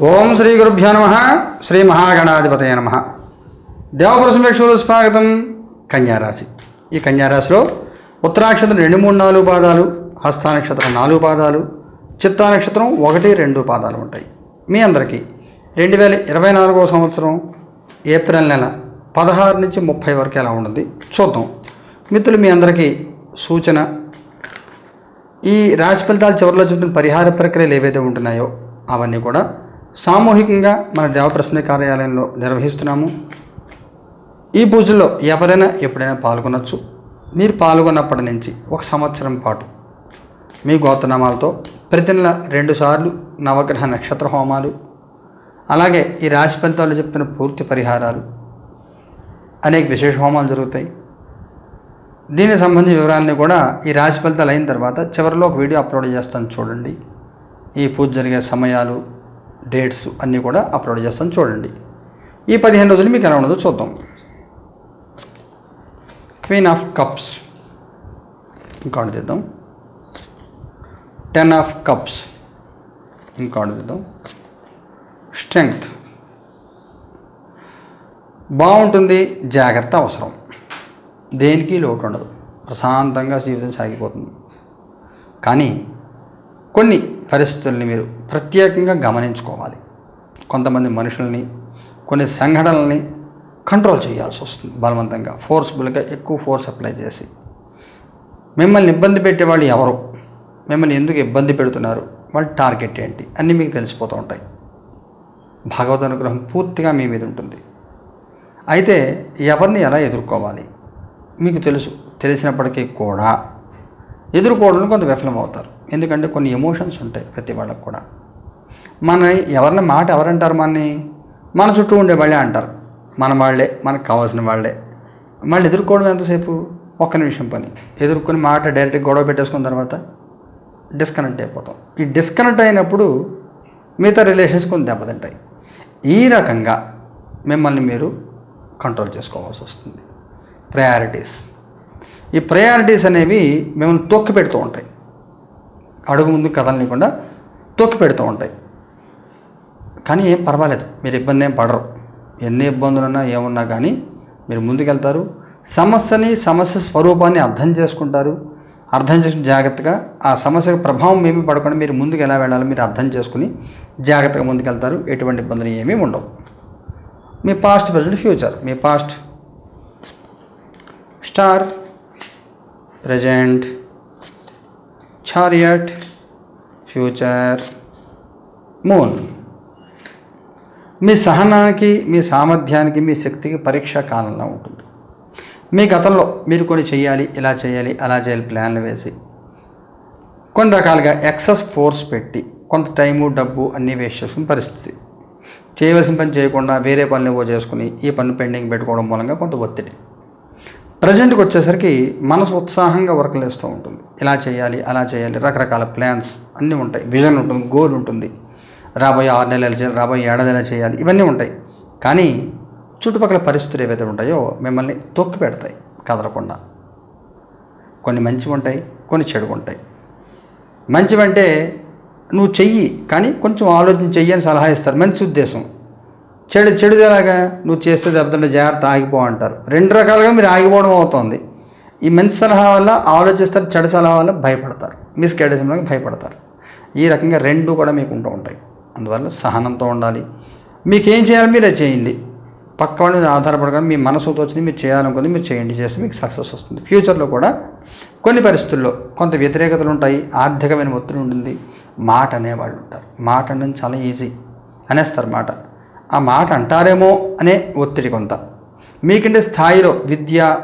ఓం శ్రీ గురుభ్యో నమ. శ్రీ మహాగణాధిపతయ నమ. దేవప్రసమేక్షులు స్వాగతం. కన్యారాశి. ఈ కన్యారాశిలో ఉత్తరాక్షత్రం రెండు మూడు నాలుగు పాదాలు హస్తానక్షత్రం నాలుగు పాదాలు చిత్తా నక్షత్రం ఒకటి రెండు పాదాలు ఉంటాయి. మీ అందరికీ రెండు వేల ఇరవై నాలుగవ సంవత్సరం ఏప్రిల్ నెల పదహారు నుంచి ముప్పై వరకు ఎలా ఉంటుంది? చూద్దాం. మిత్రులు మీ అందరికీ సూచన. ఈ రాశి ఫలితాలు చివరిలో చూపిన పరిహార ప్రక్రియలు ఏవైతే ఉంటున్నాయో అవన్నీ కూడా సామూహికంగా మన దేవప్రశ్న కార్యాలయంలో నిర్వహిస్తున్నాము. ఈ పూజల్లో ఎవరైనా ఎప్పుడైనా పాల్గొనవచ్చు మీరు పాల్గొన్నప్పటి నుంచి ఒక సంవత్సరం పాటు. మీ గోతనామాలతో ప్రతి నెల రెండుసార్లు నవగ్రహ నక్షత్ర హోమాలు అలాగే ఈ రాశి ఫలితాలు చెప్పిన పూర్తి పరిహారాలు అనేక విశేష హోమాలు జరుగుతాయి. దీనికి సంబంధించిన వివరాలని కూడా ఈ రాశి ఫలితాలు అయిన తర్వాత చివరిలో ఒక వీడియో అప్లోడ్ చేస్తాను చూడండి. ఈ పూజ జరిగే సమయాలు డేట్స్ అన్నీ కూడా అప్లోడ్ చేస్తాను చూడండి. ఈ పదిహేను రోజులు మీకు ఎలా ఉండదో చూద్దాం. క్వీన్ ఆఫ్ కప్స్ ఇంకోటి తీద్దాం. టెన్ ఆఫ్ కప్స్ ఇంకోటి తీద్దాం. స్ట్రెంగ్త్ బాగుంటుంది జాగ్రత్త అవసరం. దేనికి లోటు ఉండదు. ప్రశాంతంగా జీవితం సాగిపోతుంది. కానీ కొన్ని పరిస్థితుల్ని మీరు ప్రత్యేకంగా గమనించుకోవాలి. కొంతమంది మనుషుల్ని కొన్ని సంఘటనల్ని కంట్రోల్ చేయాల్సి వస్తుంది బలవంతంగా. ఫోర్స్ఫుల్గా ఎక్కువ ఫోర్స్ అప్లై చేసి. మిమ్మల్ని ఇబ్బంది పెట్టేవాళ్ళు ఎవరు? మిమ్మల్ని ఎందుకు ఇబ్బంది పెడుతున్నారు? వాళ్ళ టార్గెట్ ఏంటి? అన్నీ మీకు తెలిసిపోతూ ఉంటాయి. భగవద్ అనుగ్రహం పూర్తిగా మీ మీద ఉంటుంది. అయితే ఎవరిని ఎలా ఎదుర్కోవాలి? మీకు తెలుసు తెలిసినప్పటికీ కూడా ఎదుర్కోవడంలో కొంత విఫలమవుతారు. ఎందుకంటే కొన్ని ఎమోషన్స్ ఉంటాయి ప్రతి వాళ్ళకు కూడా. మన ఎవరిని మాట ఎవరంటారు మనని? మన చుట్టూ ఉండే వాళ్ళే అంటారు. మన వాళ్ళే మనకు కావాల్సిన వాళ్ళే. మళ్ళీ ఎదుర్కోవడం ఎంతసేపు? ఒక్క నిమిషం పని. ఎదుర్కొని మాట డైరెక్ట్గా గొడవ పెట్టేసుకున్న తర్వాత డిస్కనెక్ట్ అయిపోతాం. ఈ డిస్కనెక్ట్ అయినప్పుడు మిగతా రిలేషన్స్ కొన్ని దెబ్బతింటాయి. ఈ రకంగా మిమ్మల్ని మీరు కంట్రోల్ చేసుకోవాల్సి వస్తుంది. ప్రయారిటీస్ ఈ ప్రయారిటీస్ అనేవి మిమ్మల్ని తొక్కి పెడుతూ ఉంటాయి. అడుగు ముందు కదలనీయకుండా తొక్కి పెడుతూ ఉంటాయి. కానీ ఏం పర్వాలేదు. మీరు ఇబ్బంది ఏం పడరు. ఎన్ని ఇబ్బందులున్నా ఏమున్నా కానీ మీరు ముందుకెళ్తారు. సమస్యని సమస్య స్వరూపాన్ని అర్థం చేసుకుంటారు. అర్థం చేసుకుని జాగ్రత్తగా ఆ సమస్యకు ప్రభావం ఏమి పడకుండా మీరు ముందుకు ఎలా వెళ్ళాలో మీరు అర్థం చేసుకుని జాగ్రత్తగా ముందుకెళ్తారు. ఎటువంటి ఇబ్బందులు ఏమీ ఉండవు. మీ పాస్ట్ ప్రజెంట్ ఫ్యూచర్ మీ past star present chariot future moon మీ సహనానికి మీ సామర్థ్యానికి మీ శక్తికి పరీక్షా కాలంలో ఉంటుంది. మీ గతంలో మీరు కొన్ని చేయాలి ఇలా చేయాలి అలా చేయాలి ప్లాన్లు వేసి కొన్ని రకాలుగా ఎక్సెస్ ఫోర్స్ పెట్టి కొంత టైము డబ్బు అన్నీ వేస్ట్ చేసుకునే పరిస్థితి. చేయవలసిన పని చేయకుండా వేరే పనులు ఏవో చేసుకుని ఈ పని పెండింగ్ పెట్టుకోవడం మూలంగా కొంత ఒత్తిడి. ప్రజెంట్కి వచ్చేసరికి మనసు ఉత్సాహంగా వర్క్లు వేస్తూ ఉంటుంది. ఇలా చేయాలి అలా చేయాలి రకరకాల ప్లాన్స్ అన్నీ ఉంటాయి. విజన్ ఉంటుంది గోల్ ఉంటుంది. రాబోయే ఆరు నెలలు చేయాలి రాబోయే ఏడాది చేయాలి ఇవన్నీ ఉంటాయి. కానీ చుట్టుపక్కల పరిస్థితులు ఏవైతే ఉంటాయో మిమ్మల్ని తొక్కి పెడతాయి కదలకుండా. కొన్ని మంచివి ఉంటాయి కొన్ని చెడు ఉంటాయి. మంచివంటే నువ్వు చెయ్యి కానీ కొంచెం ఆలోచన చెయ్యి అని సలహా ఇస్తారు. మంచి ఉద్దేశం. చెడు చెడుది ఎలాగా నువ్వు చేస్తే దెబ్బతింటే జాగ్రత్త ఆగిపో అంటారు. రెండు రకాలుగా మీరు ఆగిపోవడం అవుతుంది. ఈ మంచి సలహా వల్ల ఆలోచిస్తారు చెడు సలహా వల్ల భయపడతారు. మిస్గైడెన్స్ వల్ల భయపడతారు. ఈ రకంగా రెండు కూడా మీకు ఉంటూ ఉంటాయి. అందువల్ల సహనంతో ఉండాలి. మీకు ఏం చేయాలి మీరే చేయండి. పక్క వాళ్ళ మీద ఆధారపడకుండా. మీ మనసుతో వచ్చింది మీరు చేయాలనుకుంది మీరు చేయండి. చేస్తే మీకు సక్సెస్ వస్తుంది. ఫ్యూచర్లో కూడా కొన్ని పరిస్థితుల్లో కొంత వ్యతిరేకతలు ఉంటాయి. ఆర్థికమైన ఒత్తిడి ఉంటుంది. మాట అనేవాళ్ళు ఉంటారు. మాట అనేది చాలా ఈజీ అనేస్తారు మాట. ఆ మాట అంటారేమో అనే ఒత్తిడి కొంత. మీకంటే స్థాయిలో విద్య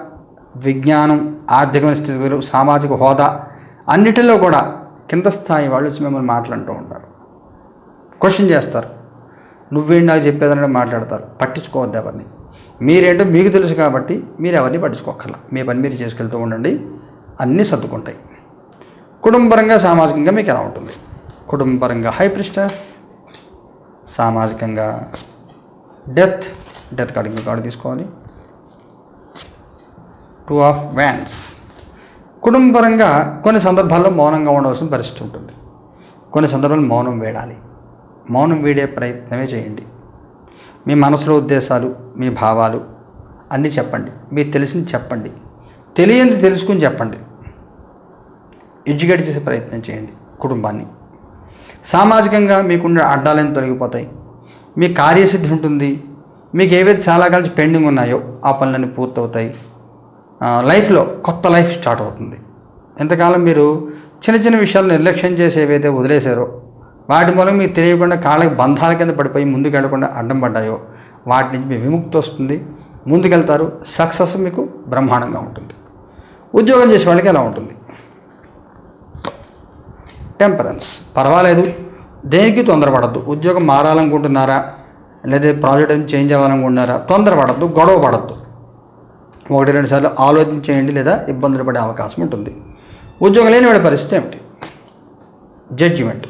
విజ్ఞానం ఆర్థికమైన స్థితిగతులు సామాజిక హోదా అన్నిటిలో కూడా కింద స్థాయి వాళ్ళు వచ్చి మిమ్మల్ని మాట్లాడుతూ ఉంటారు. క్వశ్చన్ చేస్తారు. నువ్వేంటి నాకు చెప్పేదని మాట్లాడతారు. పట్టించుకోవద్దు ఎవరిని. మీరేంటో మీకు తెలుసు కాబట్టి మీరు ఎవరిని పట్టించుకోకర్లా మీ పని మీరు చేసుకెళ్తూ ఉండండి. అన్నీ సర్దుకుంటాయి. కుటుంబపరంగా సామాజికంగా మీకు ఎలా ఉంటుంది? కుటుంబపరంగా హై ప్రిస్టస్ సామాజికంగా డెత్ డెత్ కార్డు ఇంకో కార్డు తీసుకోవాలి. టూ ఆఫ్ వ్యాన్స్ కుటుంబపరంగా కొన్ని సందర్భాల్లో మౌనంగా ఉండవలసిన పరిస్థితి ఉంటుంది. కొన్ని సందర్భాల్లో మౌనం వేడాలి. మౌనం వీడే ప్రయత్నమే చేయండి. మీ మనసులో ఉద్దేశాలు మీ భావాలు అన్నీ చెప్పండి. మీకు తెలిసింది చెప్పండి. తెలియంది తెలుసుకుని చెప్పండి. ఎడ్యుకేట్ చేసే ప్రయత్నం చేయండి కుటుంబాన్ని. సామాజికంగా మీకున్న అడ్డాలని తొలగిపోతాయి. మీ కార్యసిద్ధి ఉంటుంది. మీకు ఏవైతే చాలా కలిసి పెండింగ్ ఉన్నాయో ఆ పనులన్నీ పూర్తవుతాయి. లైఫ్లో కొత్త లైఫ్ స్టార్ట్ అవుతుంది. ఎంతకాలం మీరు చిన్న చిన్న విషయాలు నిర్లక్ష్యం చేసి ఏవైతే వదిలేశారో వాటి మూలం మీకు తెలియకుండా కాళ్ళకి బంధాల కింద పడిపోయి ముందుకు వెళ్ళకుండా అడ్డం పడ్డాయో వాటి నుంచి మీ విముక్తి వస్తుంది. ముందుకెళ్తారు సక్సెస్ మీకు బ్రహ్మాండంగా ఉంటుంది. ఉద్యోగం చేసే వాళ్ళకి ఎలా ఉంటుంది? టెంపరెన్స్ పర్వాలేదు. దేనికి తొందరపడద్దు? ఉద్యోగం మారాలనుకుంటున్నారా? లేదా ప్రాజెక్ట్ ఏం చేంజ్ అవ్వాలనుకుంటున్నారా? తొందరపడద్దు గొడవ పడద్దు. ఒకటి రెండు సార్లు ఆలోచించేయండి లేదా ఇబ్బందులు పడే అవకాశం ఉంటుంది. ఉద్యోగం లేని వాడి పరిస్థితి ఏమిటి? జడ్జిమెంట్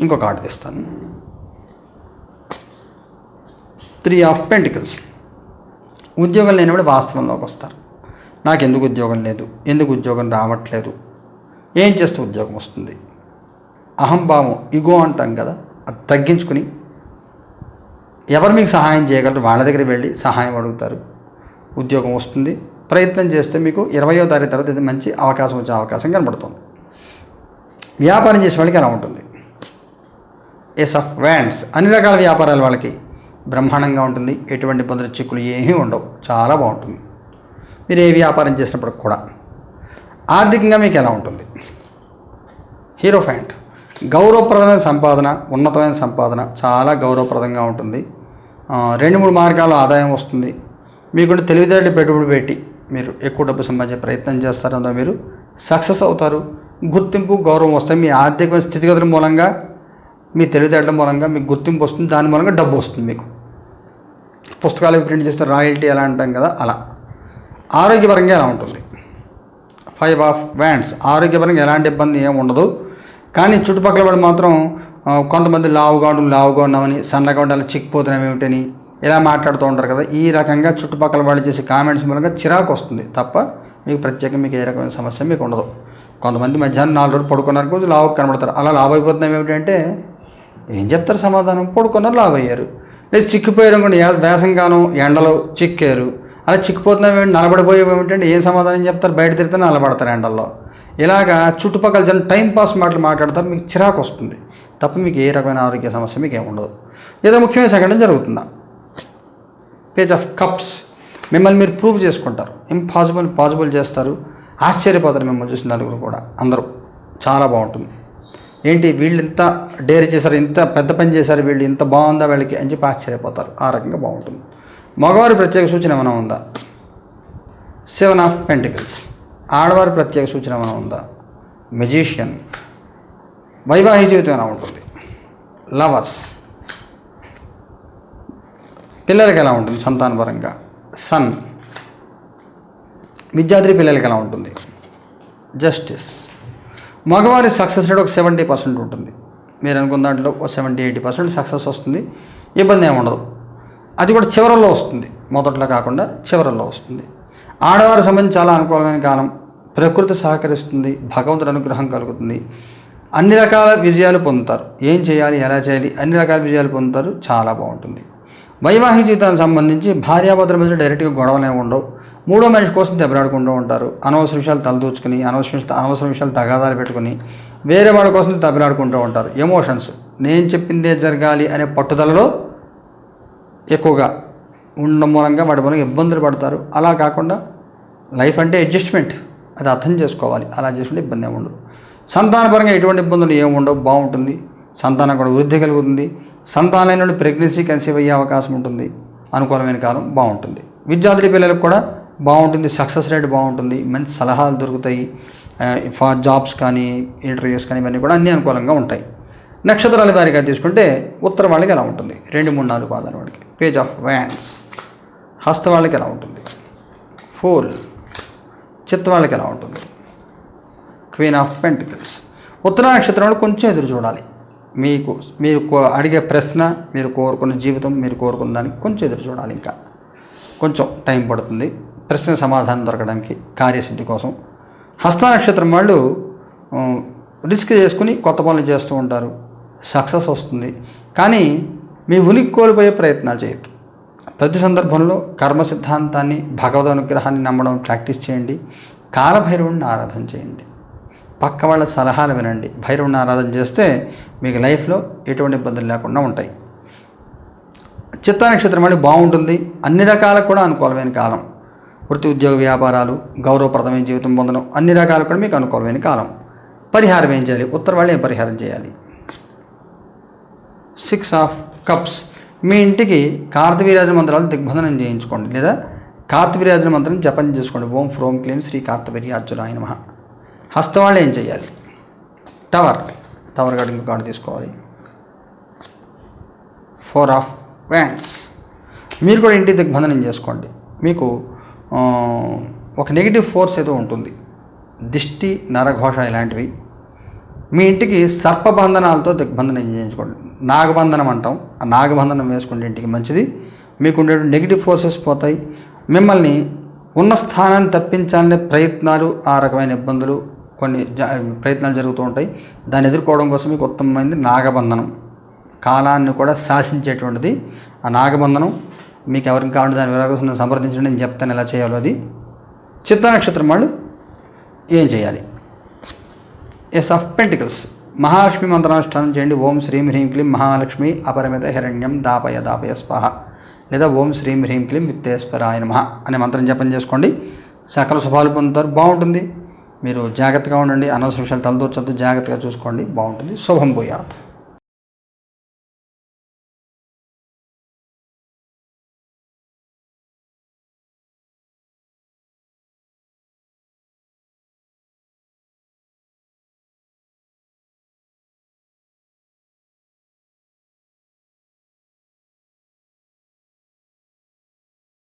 ఇంకొక కార్డు తీస్తాను. త్రీ ఆఫ్ పెంటికల్స్ ఉద్యోగం లేనివాడు వాస్తవంలోకి వస్తారు. నాకు ఎందుకు ఉద్యోగం లేదు? ఎందుకు ఉద్యోగం రావట్లేదు? ఏం చేస్తే ఉద్యోగం వస్తుంది? అహంభావం ఇగో అంటాం కదా అది తగ్గించుకుని ఎవరు మీకు సహాయం చేయగలరు? వాళ్ళ దగ్గర వెళ్ళి సహాయం అడుగుతారు. ఉద్యోగం వస్తుంది. ప్రయత్నం చేస్తే మీకు ఇరవయో తారీఖు తర్వాత ఇది మంచి అవకాశం వచ్చే అవకాశం కనబడుతుంది. వ్యాపారం చేసే వాళ్ళకి ఎలా ఉంటుంది. ఎస్ ఆఫ్ వ్యాండ్స్ అన్ని రకాల వ్యాపారాల వాళ్ళకి బ్రహ్మాండంగా ఉంటుంది. ఎటువంటి పొందిన చిక్కులు ఏమీ ఉండవు. చాలా బాగుంటుంది. మీరు ఏ వ్యాపారం చేసినప్పుడు కూడా ఆర్థికంగా మీకు ఎలా ఉంటుంది? హీరో ఫ్యాంట్ గౌరవప్రదమైన సంపాదన ఉన్నతమైన సంపాదన చాలా గౌరవప్రదంగా ఉంటుంది. రెండు మూడు మార్గాల్లో ఆదాయం వస్తుంది. మీకుంటే తెలివితేటలు పెట్టుబడి పెట్టి మీరు ఎక్కువ డబ్బు సంపాదించే ప్రయత్నం చేస్తారో మీరు సక్సెస్ అవుతారు. గుర్తింపు గౌరవం వస్తాయి మీ ఆర్థిక స్థితిగతుల మూలంగా మీ తెలివితేటల మూలంగా మీకు గుర్తింపు వస్తుంది దాని మూలంగా డబ్బు వస్తుంది మీకు. పుస్తకాలు ప్రింట్ చేస్తే రాయల్టీ ఎలా అంటాం కదా అలా. ఆరోగ్యపరంగా ఎలా ఉంటుంది? ఫైవ్ ఆఫ్ వ్యాండ్స్ ఆరోగ్యపరంగా ఎలాంటి ఇబ్బంది ఏమి ఉండదు. కానీ చుట్టుపక్కల వాళ్ళు మాత్రం కొంతమంది లావుగా ఉండు లావుగా ఉన్నామని సన్నగా ఉండాలి చిక్కిపోతున్నాం ఏమిటని ఇలా మాట్లాడుతూ ఉంటారు కదా. ఈ రకంగా చుట్టుపక్కల వాళ్ళు చేసే కామెంట్స్ మూలంగా చిరాకు వస్తుంది. తప్ప మీకు ప్రత్యేకంగా మీకు ఏ రకమైన సమస్య మీకు ఉండదు. కొంతమంది మధ్యాహ్నం నాలుగు రోజులు పడుకున్నారు కొంచెం లావు కనబడతారు. అలా లావు అయిపోతున్నాం ఏమిటంటే ఏం చెప్తారు సమాధానం? పడుకున్నారు లావు అయ్యారు లేదు చిక్కిపోయారు అనుకోండి వేసంగానం ఎండలో చిక్కారు. అలా చిక్కిపోతున్నాం ఏమిటి నలబడిపోయాం ఏమిటంటే ఏం సమాధానం చెప్తారు? బయట తిరిగితే నలబడతారు ఎండల్లో. ఇలాగా చుట్టుపక్కల జన టైం పాస్ మాటలు మాట్లాడతారు మీకు చిరాకు వస్తుంది. తప్ప మీకు ఏ రకమైన ఆరోగ్య సమస్య మీకు ఏముండదు ఏదో ముఖ్యమైన సంఘటన జరుగుతుందా? Page of cups. మిమ్మల్ని మీరు ప్రూవ్ చేసుకుంటారు. ఇంపాసిబుల్ పాసిబుల్ చేస్తారు. ఆశ్చర్యపోతారు మిమ్మల్ని చూసిన నలుగురు కూడా. అందరూ. చాలా బాగుంటుంది. ఏంటి వీళ్ళు ఇంత డేర్ చేశారు ఇంత పెద్ద పని చేశారు వీళ్ళు ఇంత బాగుందా వీళ్ళకి అని చెప్పి ఆశ్చర్యపోతారు. ఆ రకంగా బాగుంటుంది. మగవారి ప్రత్యేక సూచన ఏమైనా ఉందా? సెవెన్ ఆఫ్ పెంటికల్స్ ఆడవారి ప్రత్యేక సూచన ఏమైనా ఉందా? మెజీషియన్ వైవాహిక జీవితం ఎలా ఉంటుంది? లవర్స్ పిల్లలకి ఎలా ఉంటుంది? సంతానపరంగా సన్ విద్యార్థి పిల్లలకి ఎలా ఉంటుంది? జస్టిస్ మగవారి సక్సెస్ రేట్ ఒక సెవెంటీ పర్సెంట్ ఉంటుంది. మీరు అనుకున్న దాంట్లో ఒక సెవెంటీ ఎయిటీ పర్సెంట్ సక్సెస్ వస్తుంది. ఇబ్బంది ఏమి ఉండదు. అది కూడా చివరల్లో వస్తుంది. మొదట్లో కాకుండా చివరల్లో వస్తుంది. ఆడవారి సంబంధించి చాలా అనుకూలమైన కాలం. ప్రకృతి సహకరిస్తుంది. భగవంతుడు అనుగ్రహం కలుగుతుంది. అన్ని రకాల విజయాలు పొందుతారు. ఏం చేయాలి? ఎలా చేయాలి? అన్ని రకాల విజయాలు పొందుతారు. చాలా బాగుంటుంది. వైవాహిక జీవితానికి సంబంధించి భార్యాభద్ర మధ్య డైరెక్ట్గా గొడవలు ఏమి ఉండవు. మూడో మనిషి కోసం దెబ్బలాడుకుంటూ ఉంటారు. అనవసర విషయాలు తలదూచుకుని అనవసర అనవసర విషయాలు తగాదాలు పెట్టుకుని వేరే వాళ్ళ కోసం దెబ్బలాడుకుంటూ ఉంటారు. ఎమోషన్స్ నేను చెప్పిందే జరగాలి అనే పట్టుదలలో ఎక్కువగా ఉండడం మూలంగా వాటి మూలంగా ఇబ్బందులు పడతారు. అలా కాకుండా లైఫ్ అంటే అడ్జస్ట్మెంట్. అది అర్థం చేసుకోవాలి. అలా చేసుకుంటే ఇబ్బంది ఏమి ఉండదు. సంతానపరంగా ఎటువంటి ఇబ్బందులు ఏమి ఉండవు. బాగుంటుంది. సంతానం కూడా వృద్ధి కలుగుతుంది. సంతానం నుండి ప్రెగ్నెన్సీ కన్సీవ్ అయ్యే అవకాశం ఉంటుంది. అనుకూలమైన కాలం బాగుంటుంది. విద్యార్థి పిల్లలకు కూడా బాగుంటుంది సక్సెస్ రేట్ బాగుంటుంది మంచి సలహాలు దొరుకుతాయి ఫార్ జాబ్స్ కానీ ఇంటర్వ్యూస్ కానీ ఇవన్నీ కూడా అన్ని అనుకూలంగా ఉంటాయి. నక్షత్రాల వారిగా తీసుకుంటే ఉత్తర వాళ్ళకి ఎలా ఉంటుంది? రెండు మూడు నాలుగు పాదాల వాడికి. పేజ్ ఆఫ్ వ్యాండ్స్ హస్త వాళ్ళకి ఎలా ఉంటుంది? ఫోల్ చిత్త వాళ్ళకి ఎలా ఉంటుంది? క్వీన్ ఆఫ్ పెంటికల్స్ ఉత్తర నక్షత్రంలో కొంచెం ఎదురు చూడాలి. మీకు మీరు కో- అడిగే ప్రశ్న మీరు కోరుకున్న జీవితం మీరు కోరుకున్న దానికి కొంచెం ఎదురు చూడాలి ఇంకా. కొంచెం టైం పడుతుంది. ప్రశ్న సమాధానం దొరకడానికి కార్యసిద్ధి కోసం హస్త నక్షత్రం వాళ్ళు రిస్క్ చేసుకుని కొత్త పనులు చేస్తూ ఉంటారు. సక్సెస్ వస్తుంది. కానీ మీ ఉనికి కోల్పోయే ప్రయత్నాలు చేయొద్దు. ప్రతి సందర్భంలో కర్మ సిద్ధాంతాన్ని భగవద్ అనుగ్రహాన్ని నమ్మడం ప్రాక్టీస్ చేయండి. కాలభైరవుడిని ఆరాధన చేయండి. పక్క వాళ్ళ సలహాలు వినండి. భైరవుని ఆరాధన చేస్తే మీకు లైఫ్లో ఎటువంటి ఇబ్బందులు లేకుండా ఉంటాయి. చిత్తా నక్షత్రం అంటే బాగుంటుంది. అన్ని రకాలకు కూడా అనుకూలమైన కాలం. వృత్తి ఉద్యోగ వ్యాపారాలు గౌరవప్రదమైన జీవితం పొందడం అన్ని రకాలు కూడా మీకు అనుకూలమైన కాలం. పరిహారం ఏం చేయాలి? ఉత్తర వాళ్ళు ఏం పరిహారం చేయాలి? సిక్స్ ఆఫ్ కప్స్ మీ ఇంటికి కార్తవీరాజ మంత్రాలు దిగ్బంధనం చేయించుకోండి. లేదా కార్తవీరాజన మంత్రం జపం చేసుకోండి. ఓం ఫ్రోం క్లీం శ్రీ కార్తవీర్యార్జునాయ నమ. హస్తవాళ్ళు ఏం చేయాలి? టవర్. టవర్ కార్డు ఇంకో కార్డు తీసుకోవాలి. ఫోర్ ఆఫ్ వ్యాండ్స్ మీరు కూడా ఇంటి దిగ్బంధనం చేసుకోండి. మీకు ఒక నెగిటివ్ ఫోర్స్ ఏదో ఉంటుంది. దిష్టి నరఘోష ఇలాంటివి. మీ ఇంటికి సర్పబంధనాలతో దిగ్బంధనం చేయించుకోండి. నాగబంధనం అంటాం. ఆ నాగబంధనం వేసుకుంటే ఇంటికి మంచిది. మీకు ఉండే నెగిటివ్ ఫోర్సెస్ పోతాయి. మిమ్మల్ని ఉన్న స్థానాన్ని తప్పించాలనే ప్రయత్నాలు ఆ రకమైన ఇబ్బందులు కొన్ని జ- ప్రయత్నాలు జరుగుతూ ఉంటాయి. దాన్ని ఎదుర్కోవడం కోసం మీకు ఉత్తమమైనది నాగబంధనం. కాలాన్ని కూడా శాసించేటువంటిది ఆ నాగబంధనం. మీకు ఎవరికి కావాలంటే దాని వివరాలు సంప్రదించండి నేను చెప్తాను ఎలా చేయాలో అది. చిత్త నక్షత్రం వాళ్ళు ఏం చేయాలి? ఎస్ ఆఫ్ పెంటికల్స్ మహాలక్ష్మి మంత్రానుష్ఠానం చేయండి. ఓం శ్రీం హ్రీం క్లీం మహాలక్ష్మి అపరిమిత హిరణ్యం దాపయ దాపయ స్వాహ లేదా ఓం శ్రీం హ్రీం క్లీం విత్తేశ్వరాయ నమ అనే మంత్రం జపం చేసుకోండి. సకల శుభాలు పొందుతారు. బాగుంటుంది. మీరు జాగ్రత్తగా ఉండండి. అనవసర విషయాలు తలదూర్చద్దు. జాగ్రత్తగా చూసుకోండి. బాగుంటుంది. శుభం పోయాదు